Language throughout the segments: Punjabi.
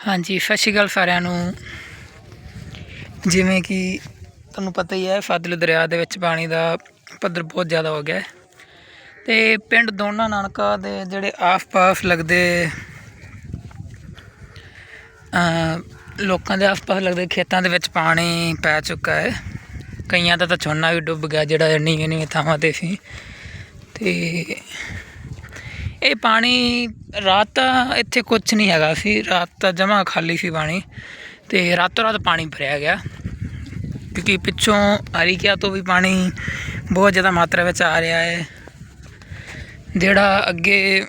ਹਾਂਜੀ, ਸਤਿ ਸ਼੍ਰੀ ਅਕਾਲ ਸਾਰਿਆਂ ਨੂੰ। ਜਿਵੇਂ ਕਿ ਤੁਹਾਨੂੰ ਪਤਾ ਹੀ ਹੈ, ਫਾਜ਼ਿਲ ਦਰਿਆ ਦੇ ਵਿੱਚ ਪਾਣੀ ਦਾ ਪੱਧਰ ਬਹੁਤ ਜ਼ਿਆਦਾ ਹੋ ਗਿਆ ਹੈ। ਤੇ ਪਿੰਡ ਦੋਨਾ ਨਾਨਕਾ ਦੇ ਜਿਹੜੇ ਆਸ-ਪਾਸ ਲੱਗਦੇ ਲੋਕਾਂ ਦੇ ਆਸ-ਪਾਸ ਲੱਗਦੇ ਖੇਤਾਂ ਦੇ ਵਿੱਚ ਪਾਣੀ ਪੈ ਚੁੱਕਾ ਹੈ। ਕਈਆਂ ਦਾ ਤਾਂ ਝੋਨਾ ਵੀ ਡੁੱਬ ਗਿਆ, ਜਿਹੜਾ ਨੀਵੇਂ ਨੀਵੇਂ ਥਾਵਾਂ ਤੇ ਸੀ। ਤੇ ਇਹ ਪਾਣੀ ਰਾਤ ਤਾਂ ਇੱਥੇ ਕੁਝ ਨਹੀਂ ਹੈਗਾ ਸੀ, ਰਾਤ ਤਾਂ ਜਮਾ ਖਾਲੀ ਸੀ ਪਾਣੀ ਤੇ ਰਾਤੋਂ ਰਾਤ ਪਾਣੀ ਭਰਿਆ ਗਿਆ ਕਿਉਂਕਿ ਪਿੱਛੋਂ ਹਰੀਕਿਆ ਤੋਂ ਵੀ ਪਾਣੀ ਬਹੁਤ ਜ਼ਿਆਦਾ ਮਾਤਰਾ ਵਿੱਚ ਆ ਰਿਹਾ ਹੈ। ਜਿਹੜਾ ਅੱਗੇ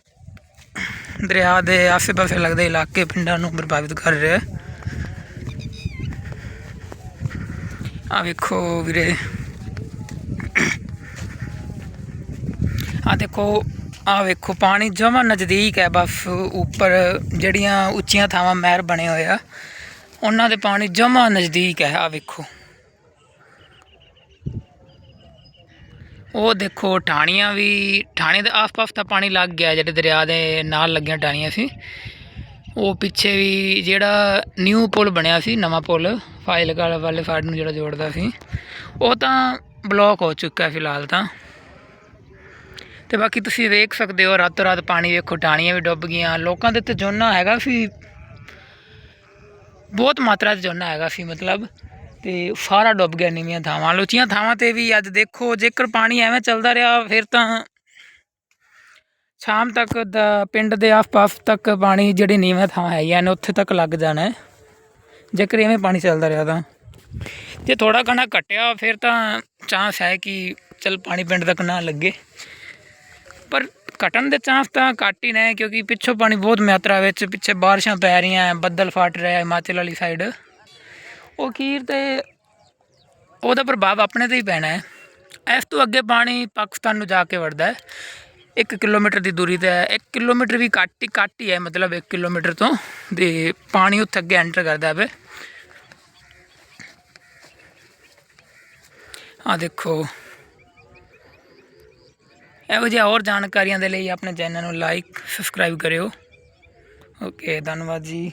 ਦਰਿਆ ਦੇ ਆਸੇ-ਪਾਸੇ ਲੱਗਦੇ ਇਲਾਕੇ ਪਿੰਡਾਂ ਨੂੰ ਪ੍ਰਭਾਵਿਤ ਕਰ ਰਿਹਾ ਹੈ। ਆ ਵੇਖੋ ਵੀਰੇ। ਆ ਦੇਖੋ ਆ ਵੇਖੋ, ਪਾਣੀ ਜਮਾ ਨਜ਼ਦੀਕ ਹੈ, ਬਸ ਉੱਪਰ ਜਿਹੜੀਆਂ ਉੱਚੀਆਂ ਥਾਵਾਂ ਮਹਿਰ ਬਣੇ ਹੋਏ ਆ, ਉਹਨਾਂ ਦੇ ਪਾਣੀ ਜਮਾ ਨਜ਼ਦੀਕ ਹੈ ਆ ਵੇਖੋ। ਉਹ ਦੇਖੋ, ਠਾਣੀਆਂ ਵੀ, ਠਾਣੇ ਦੇ ਆਸ-ਪਾਸ ਤਾਂ ਪਾਣੀ ਲੱਗ ਗਿਆ, ਜਿਹੜੇ ਦਰਿਆ ਦੇ ਨਾਲ ਲੱਗੀਆਂ ਠਾਣੀਆਂ ਸੀ। ਉਹ ਪਿੱਛੇ ਵੀ ਜਿਹੜਾ ਨਿਊ ਪੁਲ ਬਣਿਆ ਸੀ, ਨਵਾਂ ਪੁਲ, ਫਾਜ਼ਿਲਕਾ ਵਾਲੇ ਸਾਈਡ ਨੂੰ ਜਿਹੜਾ ਜੋੜਦਾ ਸੀ। ਉਹ ਤਾਂ ਬਲੌਕ ਹੋ ਚੁੱਕਾ ਫਿਲਹਾਲ ਤਾਂ। ਤੇ ਬਾਕੀ ਤੁਸੀਂ ਵੇਖ ਸਕਦੇ ਹੋ ਰਾਤੋਂ ਰਾਤ ਪਾਣੀ ਵੇਖੋ ਟਾਣੀਆਂ ਵੀ ਡੁੱਬ ਗਈਆਂ। ਲੋਕਾਂ ਦੇ ਤੇ ਝੋਨਾ ਹੈਗਾ ਸੀ ਬਹੁਤ ਮਾਤਰਾ 'ਚ ਜੋਨਾ ਹੈਗਾ ਸੀ ਮਤਲਬ ਤੇ ਸਾਰਾ ਡੁੱਬ ਗਿਆ ਨੀਵੀਆਂ ਥਾਵਾਂ। ਲੁਚੀਆਂ ਥਾਵਾਂ ਤੇ ਵੀ ਅੱਜ ਦੇਖੋ, ਜੇਕਰ ਪਾਣੀ ਐਵੇਂ ਚੱਲਦਾ ਰਿਹਾ, ਫਿਰ ਤਾਂ ਸ਼ਾਮ ਤੱਕ ਦਾ ਪਿੰਡ ਦੇ ਆਸ-ਪਾਸ ਤੱਕ ਪਾਣੀ ਜਿਹੜੀ ਨੀਵੇਂ ਥਾਂ ਹੈਗੀਆਂ ਨੇ, ਉੱਥੇ ਤੱਕ ਲੱਗ ਜਾਣਾ ਜੇਕਰ ਐਵੇਂ ਪਾਣੀ ਚੱਲਦਾ ਰਿਹਾ ਤਾਂ। ਜੇ ਥੋੜਾ ਘਣਾ ਘਟਿਆ, ਫਿਰ ਤਾਂ ਚਾਂਸ ਹੈ ਕਿ ਚਲ ਪਾਣੀ ਪਿੰਡ ਤੱਕ ਨਾ ਲੱਗੇ। ਪਰ ਘਟਣ ਦੇ ਚਾਂਸ ਤਾਂ ਘੱਟ ਹੀ ਨੇ, ਕਿਉਂਕਿ ਪਿੱਛੋਂ ਪਾਣੀ ਬਹੁਤ ਮਾਤਰਾ ਵਿੱਚ, ਪਿੱਛੇ ਬਾਰਿਸ਼ਾਂ ਪੈ ਰਹੀਆਂ, ਬੱਦਲ ਫਟ ਰਿਹਾ ਹਿਮਾਚਲ ਵਾਲੀ ਸਾਈਡ ਉਹ ਕੀਰ ਤੇ ਉਹਦਾ ਪ੍ਰਭਾਵ ਆਪਣੇ ਤੇ ਹੀ ਪੈਣਾ ਹੈ। ਇਸ ਤੋਂ ਅੱਗੇ ਪਾਣੀ ਪਾਕਿਸਤਾਨ ਨੂੰ ਜਾ ਕੇ ਵੜਦਾ ਹੈ। 1 ਕਿਲੋਮੀਟਰ ਦੀ ਦੂਰੀ ਤੇ ਹੈ। 1 ਕਿਲੋਮੀਟਰ ਵੀ ਘੱਟ ਹੀ ਘੱਟ ਹੀ ਹੈ, ਮਤਲਬ 1 ਕਿਲੋਮੀਟਰ ਤੋਂ ਤੇ ਪਾਣੀ ਉੱਥੇ ਅੱਗੇ ਐਂਟਰ ਕਰਦਾ ਹੈ। ਆ ਦੇਖੋ। ਇਹੋ ਜਿਹੀਆਂ ਹੋਰ ਜਾਣਕਾਰੀਆਂ ਦੇ ਲਈ ਆਪਣੇ ਚੈਨਲ ਨੂੰ ਲਾਈਕ ਸਬਸਕ੍ਰਾਈਬ ਕਰਿਓ। ਓਕੇ ਧੰਨਵਾਦ ਜੀ।